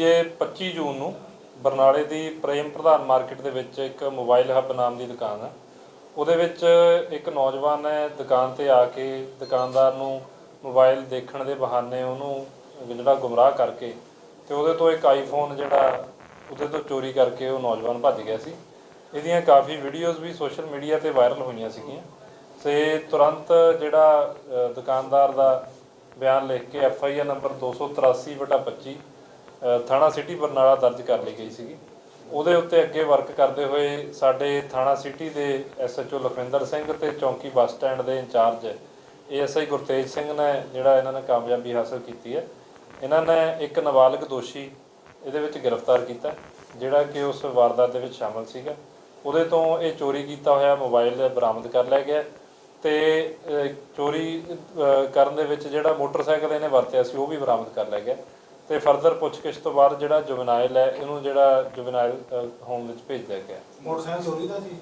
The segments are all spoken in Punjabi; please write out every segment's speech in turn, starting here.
ਜੀ ਇਹ 25 ਜੂਨ ਨੂੰ ਬਰਨਾਲੇ ਦੀ ਪ੍ਰੇਮ ਪ੍ਰਧਾਨ ਮਾਰਕੀਟ ਦੇ ਵਿੱਚ ਇੱਕ ਮੋਬਾਈਲ ਹੱਬ ਨਾਮ ਦੀ ਦੁਕਾਨ ਹੈ। ਉਹਦੇ ਵਿੱਚ ਇੱਕ ਨੌਜਵਾਨ ਹੈ ਦੁਕਾਨ ਤੇ ਆ ਕੇ ਦੁਕਾਨਦਾਰ ਨੂੰ ਮੋਬਾਈਲ ਦੇਖਣ ਦੇ ਬਹਾਨੇ ਉਹਨੂੰ ਜਿਹੜਾ ਗੁੰਮਰਾਹ ਕਰਕੇ ਤੇ ਉਹਦੇ ਤੋਂ ਇੱਕ ਆਈਫੋਨ ਜਿਹੜਾ ਉਹਦੇ ਤੋਂ ਚੋਰੀ ਕਰਕੇ ਉਹ ਨੌਜਵਾਨ ਭੱਜ ਗਿਆ ਸੀ। ਇਹਦੀਆਂ ਕਾਫੀ ਵੀਡੀਓਜ਼ ਵੀ ਸੋਸ਼ਲ ਮੀਡੀਆ ਤੇ ਵਾਇਰਲ ਹੋਈਆਂ ਸੀਗੀਆਂ ਤੇ ਤੁਰੰਤ ਜਿਹੜਾ ਦੁਕਾਨਦਾਰ ਦਾ ਬਿਆਨ ਲਿਖ ਕੇ ਐਫ ਆਈ ਆਰ ਨੰਬਰ 283/25 ਅ, ਥਾਣਾ ਸਿਟੀ ਬਰਨਾਲਾ ਦਰਜ ਕਰ ਲਈ ਗਈ ਸੀਗੀ। ਉਹਦੇ ਉੱਤੇ ਅੱਗੇ ਵਰਕ ਕਰਦੇ ਹੋਏ ਸਾਡੇ ਥਾਣਾ ਸਿਟੀ ਦੇ ਐਸਐਚਓ ਲਖਵਿੰਦਰ ਸਿੰਘ ਤੇ ਚੌਂਕੀ ਬੱਸ ਸਟੈਂਡ ਦੇ ਇੰਚਾਰਜ ਏਐਸਆਈ ਗੁਰਤੇਜ ਸਿੰਘ ਨੇ ਜਿਹੜਾ ਇਹਨਾਂ ਨੇ ਕਾਮਯਾਬੀ ਹਾਸਲ ਕੀਤੀ ਹੈ। ਇਹਨਾਂ ਨੇ ਇੱਕ ਨਾਬਾਲਗ ਦੋਸ਼ੀ ਇਹਦੇ ਵਿੱਚ ਗ੍ਰਿਫਤਾਰ ਕੀਤਾ, ਜਿਹੜਾ ਕਿ ਉਸ ਵਾਰਦਾਤ ਦੇ ਵਿੱਚ ਸ਼ਾਮਲ ਸੀਗਾ। ਉਹਦੇ ਤੋਂ ਇਹ ਚੋਰੀ ਕੀਤਾ ਹੋਇਆ ਮੋਬਾਈਲ ਬਰਾਮਦ ਕਰ ਲਿਆ ਗਿਆ ਤੇ ਚੋਰੀ ਕਰਨ ਦੇ ਵਿੱਚ ਜਿਹੜਾ ਮੋਟਰਸਾਈਕਲ ਇਹਨੇ ਵਰਤਿਆ ਸੀ, ਉਹ ਵੀ ਬਰਾਮਦ ਕਰ ਲਿਆ ਗਿਆ। ਤੇ ਫਰਦਰ ਪੁੱਛਗਿੱਛ ਤੋਂ ਬਾਅਦ ਜਿਹੜਾ ਜੁਵਨਾਈਲ ਹੈ ਇਹਨੂੰ ਜਿਹੜਾ ਜੁਵਨਾਈਲ ਹੋਮ ਵਿੱਚ ਭੇਜ ਦਿੱਤਾ ਗਿਆ ਮੋਟਰਸਾਈਕਲ ਚੋਰੀ ਦਾ ਸੀ?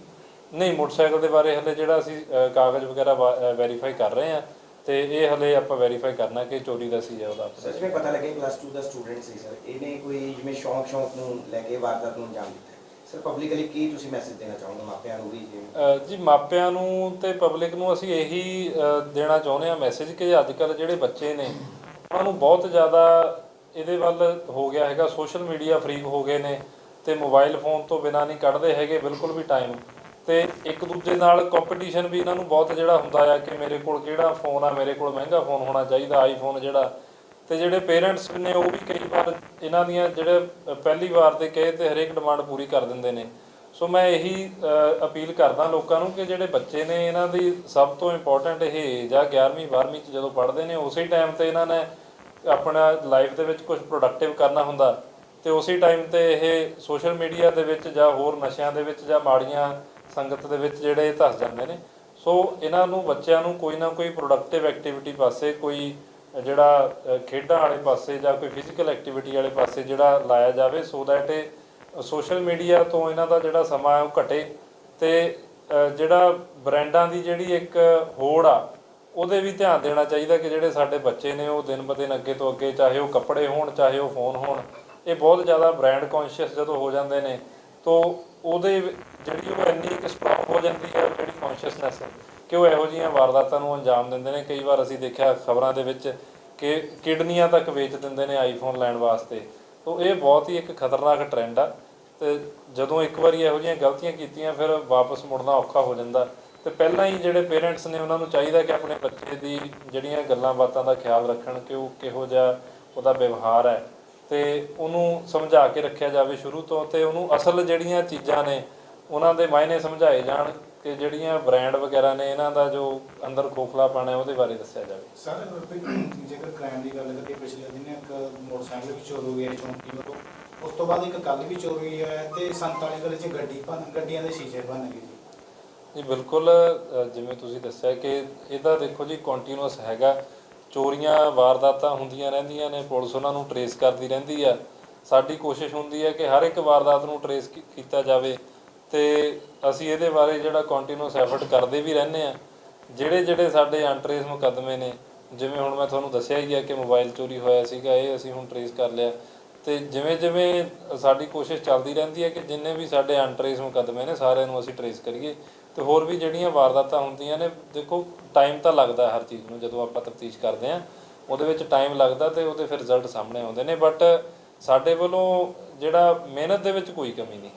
ਨਹੀਂ ਮੋਟਰਸਾਈਕਲ ਦੇ ਬਾਰੇ ਹਲੇ ਜਿਹੜਾ ਅਸੀਂ ਕਾਗਜ਼ ਵਗੈਰਾ ਵੈਰੀਫਾਈ ਕਰ ਰਹੇ ਹਾਂ ਤੇ ਇਹ ਹਲੇ ਆਪਾਂ ਵੈਰੀਫਾਈ ਕਰਨਾ ਕਿ ਚੋਰੀ ਦਾ ਸੀ ਜਾਂ ਉਹਦਾ ਸਰ ਜਿਵੇਂ ਪਤਾ ਲੱਗਿਆ ਪਲੱਸ 2 ਦਾ ਸਟੂਡੈਂਟ ਸੀ ਸਰ ਇਹਨੇ ਕੋਈ ਜਿਵੇਂ ਸ਼ੌਂਕ ਸ਼ੌਂਕ ਨੂੰ ਲੈ ਕੇ ਵਾਰਦਾਤ ਨੂੰ ਅੰਜਾਮ ਦਿੱਤਾ। ਸਰ ਪਬਲਿਕਲੀ ਕੀ ਤੁਸੀਂ ਮੈਸੇਜ ਦੇਣਾ ਚਾਹੋਗੇ ਮਾਪਿਆਂ ਨੂੰ ਵੀ ਜੀ ਮਾਪਿਆਂ ਨੂੰ ਤੇ ਪਬਲਿਕ ਨੂੰ ਅਸੀਂ ਇਹੀ ਦੇਣਾ ਚਾਹੁੰਦੇ ਹਾਂ ਮੈਸੇਜ ਕਿ ਅੱਜ ਕੱਲ ਜਿਹੜੇ ਬੱਚੇ ਨੇ ਉਹਨਾਂ ਨੂੰ ਬਹੁਤ ਜ਼ਿਆਦਾ ਇਹਦੇ ਵੱਲ ਹੋ ਗਿਆ ਹੈਗਾ ਸੋਸ਼ਲ ਮੀਡੀਆ ਫਰੀਕ ਹੋ ਗਏ ਨੇ ਤੇ ਮੋਬਾਈਲ ਫੋਨ ਤੋਂ ਬਿਨਾਂ ਨਹੀਂ ਕੱਢਦੇ ਹੈਗੇ, ਬਿਲਕੁਲ ਵੀ ਟਾਈਮ ਤੇ ਇੱਕ ਦੂਜੇ ਨਾਲ ਕੰਪੀਟੀਸ਼ਨ ਵੀ ਇਹਨਾਂ ਨੂੰ ਬਹੁਤ ਜਿਹੜਾ ਹੁੰਦਾ ਆ ਕਿ ਮੇਰੇ ਕੋਲ ਕਿਹੜਾ ਫੋਨ ਆ, ਮੇਰੇ ਕੋਲ ਮਹਿੰਗਾ ਫੋਨ ਹੋਣਾ ਚਾਹੀਦਾ ਆਈਫੋਨ ਜਿਹੜਾ। ਤੇ ਜਿਹੜੇ ਪੇਰੈਂਟਸ ਨੇ ਉਹ ਵੀ ਕਈ ਵਾਰ ਇਹਨਾਂ ਦੀਆਂ ਜਿਹੜੇ ਪਹਿਲੀ ਵਾਰ ਤੇ ਕਹੇ ਤੇ ਹਰੇਕ ਡਿਮਾਂਡ ਪੂਰੀ ਕਰ ਦਿੰਦੇ ਨੇ। ਸੋ ਮੈਂ ਇਹੀ ਅਪੀਲ ਕਰਦਾ ਲੋਕਾਂ ਨੂੰ ਕਿ ਜਿਹੜੇ ਬੱਚੇ ਨੇ ਇਹਨਾਂ ਦੀ ਸਭ ਤੋਂ ਇੰਪੋਰਟੈਂਟ ਇਹ ਏਜ ਆ 11ਵੀਂ 12ਵੀਂ ਚ ਜਦੋਂ ਪੜ੍ਹਦੇ ਨੇ, ਉਸੇ ਟਾਈਮ ਤੇ ਇਹਨਾਂ ਨੇ ਆਪਣਾ ਲਾਈਫ ਦੇ ਵਿੱਚ ਕੁਝ ਪ੍ਰੋਡਕਟਿਵ ਕਰਨਾ ਹੁੰਦਾ, ਤੇ ਉਸੇ ਟਾਈਮ ਤੇ ਇਹ ਸੋਸ਼ਲ ਮੀਡੀਆ ਦੇ ਵਿੱਚ ਜਾਂ ਹੋਰ ਨਸ਼ਿਆਂ ਦੇ ਵਿੱਚ ਜਾਂ ਮਾੜੀਆਂ ਸੰਗਤ ਦੇ ਵਿੱਚ ਜਿਹੜੇ ਧਸ ਜਾਂਦੇ ਨੇ, ਸੋ ਇਹਨਾਂ ਨੂੰ ਬੱਚਿਆਂ ਨੂੰ ਕੋਈ ਨਾ ਕੋਈ ਪ੍ਰੋਡਕਟਿਵ ਐਕਟੀਵਿਟੀ ਪਾਸੇ, ਕੋਈ ਜਿਹੜਾ ਖੇਡਾਂ ਵਾਲੇ ਪਾਸੇ ਜਾਂ ਕੋਈ ਫਿਜ਼ੀਕਲ ਐਕਟੀਵਿਟੀ ਵਾਲੇ ਪਾਸੇ ਜਿਹੜਾ ਲਾਇਆ ਜਾਵੇ ਸੋ ਦੈਟ ਇਹ ਸੋਸ਼ਲ ਮੀਡੀਆ ਤੋਂ ਇਹਨਾਂ ਦਾ ਜਿਹੜਾ ਸਮਾਂ ਹੈ ਉਹ ਘਟੇ ਤੇ ਜਿਹੜਾ ਬ੍ਰਾਂਡਾਂ ਦੀ ਜਿਹੜੀ ਇੱਕ ਹੋੜ ਆ ਉਹਦੇ ਵੀ ਧਿਆਨ ਦੇਣਾ ਚਾਹੀਦਾ ਕਿ ਜਿਹੜੇ ਸਾਡੇ ਬੱਚੇ ਨੇ ਉਹ ਦਿਨ ਬ ਦਿਨ ਅੱਗੇ ਤੋਂ ਅੱਗੇ ਚਾਹੇ ਉਹ ਕੱਪੜੇ ਹੋਣ, ਚਾਹੇ ਉਹ ਫੋਨ ਹੋਣ, ਇਹ ਬਹੁਤ ਜ਼ਿਆਦਾ ਬ੍ਰਾਂਡ ਕੌਨਸ਼ੀਅਸ ਜਦੋਂ ਹੋ ਜਾਂਦੇ ਨੇ, ਤੋਂ ਉਹਦੇ ਜਿਹੜੀ ਉਹ ਇੰਨੀ ਇੱਕ ਸਟਰੋਂਗ ਹੋ ਜਾਂਦੀ ਹੈ ਜਿਹੜੀ ਕੌਨਸ਼ੀਅਸਨੈਸ ਕਿ ਉਹ ਇਹੋ ਜਿਹੀਆਂ ਵਾਰਦਾਤਾਂ ਨੂੰ ਅੰਜਾਮ ਦਿੰਦੇ ਨੇ। ਕਈ ਵਾਰ ਅਸੀਂ ਦੇਖਿਆ ਖਬਰਾਂ ਦੇ ਵਿੱਚ ਕਿ ਕਿਡਨੀਆਂ ਤੱਕ ਵੇਚ ਦਿੰਦੇ ਨੇ ਆਈਫੋਨ ਲੈਣ ਵਾਸਤੇ। ਤੋਂ ਇਹ ਬਹੁਤ ਹੀ ਇੱਕ ਖਤਰਨਾਕ ਟ੍ਰੈਂਡ ਆ ਤੇ ਜਦੋਂ ਇੱਕ ਵਾਰੀ ਇਹੋ ਜਿਹੀਆਂ ਗਲਤੀਆਂ ਕੀਤੀਆਂ, ਫਿਰ ਵਾਪਸ ਮੁੜਨਾ ਔਖਾ ਹੋ ਜਾਂਦਾ। ਤੇ ਪਹਿਲਾਂ ਹੀ ਜਿਹੜੇ ਪੇਰੈਂਟਸ ਨੇ ਉਹਨਾਂ ਨੂੰ ਚਾਹੀਦਾ ਕਿ ਆਪਣੇ ਬੱਚੇ ਦੀ ਜਿਹੜੀਆਂ ਗੱਲਾਂ ਬਾਤਾਂ ਦਾ ਖਿਆਲ ਰੱਖਣ ਕਿ ਉਹ ਕਿਹੋ ਜਿਹਾ ਉਹਦਾ ਵਿਵਹਾਰ ਹੈ ਤੇ ਉਹਨੂੰ ਸਮਝਾ ਕੇ ਰੱਖਿਆ ਜਾਵੇ ਸ਼ੁਰੂ ਤੋਂ ਤੇ ਉਹਨੂੰ ਅਸਲ ਜਿਹੜੀਆਂ ਚੀਜ਼ਾਂ ਨੇ ਉਹਨਾਂ ਦੇ ਮਾਇਨੇ ਸਮਝਾਏ ਜਾਣ ਕਿ ਜਿਹੜੀਆਂ ਬ੍ਰਾਂਡ ਵਗੈਰਾ ਨੇ ਇਹਨਾਂ ਦਾ ਜੋ ਅੰਦਰ ਖੋਖਲਾਪਣ ਹੈ ਉਹਦੇ ਬਾਰੇ ਦੱਸਿਆ ਜਾਵੇ। ਸਰ, ਜੇਕਰ ਕ੍ਰਾਈਮ ਦੀ ਗੱਲ ਕਰੀਏ, ਪਿਛਲੇ ਦਿਨ ਇੱਕ ਮੋਟਰਸਾਈਕਲ ਵੀ ਚੋਰ ਹੋ ਹੈ, ਚੌਂਕੀ ਵੱਲੋਂ। ਉਸ ਤੋਂ ਬਾਅਦ ਇੱਕ ਕੱਲ ਵੀ ਚੋਰੀ ਹੋਈ ਹੈ ਤੇ 47 ਗਲੇ 'ਚ ਗੱਡੀ ਗੱਡੀਆਂ ਦੇ ਸ਼ੀਸ਼ੇ ਭੰਨ ਗਏ। ਜੀ, ਬਿਲਕੁਲ ਜਿਵੇਂ ਤੁਸੀਂ ਦੱਸਿਆ ਕਿ ਇਹਦਾ ਦੇਖੋ ਜੀ ਕੰਟੀਨਿਊਸ ਹੈਗਾ। ਚੋਰੀਆਂ, ਵਾਰਦਾਤਾਂ ਹੁੰਦੀਆਂ ਰਹਿੰਦੀਆਂ ਨੇ, ਪੁਲਿਸ ਉਹਨਾਂ ਨੂੰ ਟਰੇਸ ਕਰਦੀ ਰਹਿੰਦੀ ਆ। ਸਾਡੀ ਕੋਸ਼ਿਸ਼ ਹੁੰਦੀ ਹੈ ਕਿ ਹਰ ਇੱਕ ਵਾਰਦਾਤ ਨੂੰ ਟਰੇਸ ਕੀਤਾ ਜਾਵੇ ਤੇ ਅਸੀਂ ਇਹਦੇ ਬਾਰੇ ਜਿਹੜਾ ਕੰਟੀਨਿਊਸ ਐਫਰਟ ਕਰਦੇ ਵੀ ਰਹਿੰਦੇ ਆ। ਜਿਹੜੇ ਜਿਹੜੇ ਸਾਡੇ ਅਨਟਰੇਸ ਮੁਕੱਦਮੇ ਨੇ, ਜਿਵੇਂ ਹੁਣ ਮੈਂ ਤੁਹਾਨੂੰ ਦੱਸਿਆ ਹੀ ਆ ਕਿ ਮੋਬਾਈਲ ਚੋਰੀ ਹੋਇਆ ਸੀਗਾ, ਇਹ ਅਸੀਂ ਹੁਣ ਟਰੇਸ ਕਰ ਲਿਆ। ਤੇ ਜਿਵੇਂ ਜਿਵੇਂ ਸਾਡੀ ਕੋਸ਼ਿਸ਼ ਚੱਲਦੀ ਰਹਿੰਦੀ ਹੈ ਕਿ ਜਿੰਨੇ ਵੀ ਸਾਡੇ ਅਨਟਰੇਸ ਮੁਕੱਦਮੇ ਨੇ ਸਾਰਿਆਂ ਨੂੰ ਅਸੀਂ ਟਰੇਸ ਕਰੀਏ ਤੇ ਹੋਰ ਵੀ ਜਿਹੜੀਆਂ ਵਾਰਦਾਤਾਂ ਹੁੰਦੀਆਂ ਨੇ ਦੇਖੋ ਟਾਈਮ ਤਾਂ ਲੱਗਦਾ ਹਰ ਚੀਜ਼ ਨੂੰ ਜਦੋਂ ਆਪਾਂ ਤਫਤੀਸ਼ ਕਰਦੇ ਆ ਉਹਦੇ ਵਿੱਚ ਟਾਈਮ ਲੱਗਦਾ ਤੇ ਉਹਦੇ ਫਿਰ ਰਿਜ਼ਲਟ ਸਾਹਮਣੇ ਆਉਂਦੇ ਨੇ ਬਟ ਸਾਡੇ ਵੱਲੋਂ ਜਿਹੜਾ ਮਿਹਨਤ ਦੇ ਵਿੱਚ ਕੋਈ ਕਮੀ ਨਹੀਂ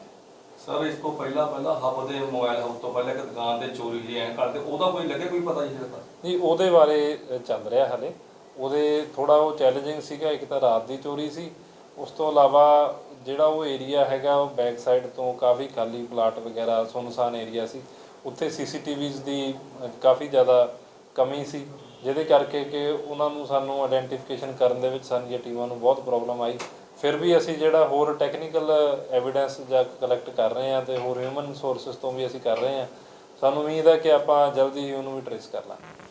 ਸਰ ਇਸ ਤੋਂ ਪਹਿਲਾਂ ਪਹਿਲਾਂ ਹੱਬ ਦੇ ਮੋਬਾਈਲ ਹਾਊਸ ਤੋਂ ਪਹਿਲਾਂ ਇੱਕ ਦੁਕਾਨ ਤੇ ਚੋਰੀ ਹੋਈ ਐ ਕਰਦੇ ਉਹਦਾ ਕੋਈ ਲੱਗੇ ਕੋਈ ਪਤਾ ਜੀ ਹਜੇ ਨਹੀਂ ਉਹਦੇ ਬਾਰੇ ਚੱਲ ਰਿਹਾ ਹਲੇ ਉਹਦੇ ਥੋੜਾ ਉਹ ਚੈਲੰਜਿੰਗ ਸੀਗਾ ਇੱਕ ਤਾਂ ਰਾਤ ਦੀ ਚੋਰੀ ਸੀ ਉਸ ਤੋਂ ਇਲਾਵਾ ਜਿਹੜਾ ਉਹ ਏਰੀਆ ਹੈਗਾ ਉਹ ਬੈਕ ਸਾਈਡ ਤੋਂ ਕਾਫੀ ਖਾਲੀ ਪਲਾਟ ਵਗੈਰਾ, ਸੁਨਸਾਨ ਏਰੀਆ ਸੀ। ਉੱਥੇ ਸੀਸੀਟੀਵੀਜ਼ ਦੀ ਕਾਫੀ ਜ਼ਿਆਦਾ ਕਮੀ ਸੀ, ਜਿਹਦੇ ਕਰਕੇ ਕਿ ਉਹਨਾਂ ਨੂੰ ਸਾਨੂੰ ਆਇਡੈਂਟੀਫਿਕੇਸ਼ਨ ਕਰਨ ਦੇ ਵਿੱਚ ਸਾਡੀਆਂ ਟੀਮਾਂ ਨੂੰ ਬਹੁਤ ਪ੍ਰੋਬਲਮ ਆਈ। ਫਿਰ ਵੀ ਅਸੀਂ ਜਿਹੜਾ ਹੋਰ ਟੈਕਨੀਕਲ ਐਵੀਡੈਂਸ ਜਾਂ ਕਲੈਕਟ ਕਰ ਰਹੇ ਹਾਂ ਤੇ ਹੋਰ ਹਿਊਮਨ ਸੋਰਸਸ ਤੋਂ ਵੀ ਅਸੀਂ ਕਰ ਰਹੇ ਹਾਂ। ਸਾਨੂੰ ਉਮੀਦ ਹੈ ਕਿ ਆਪਾਂ ਜਲਦੀ ਹੀ ਉਹਨੂੰ ਵੀ ਟ੍ਰੇਸ ਕਰ ਲਾਂਗੇ।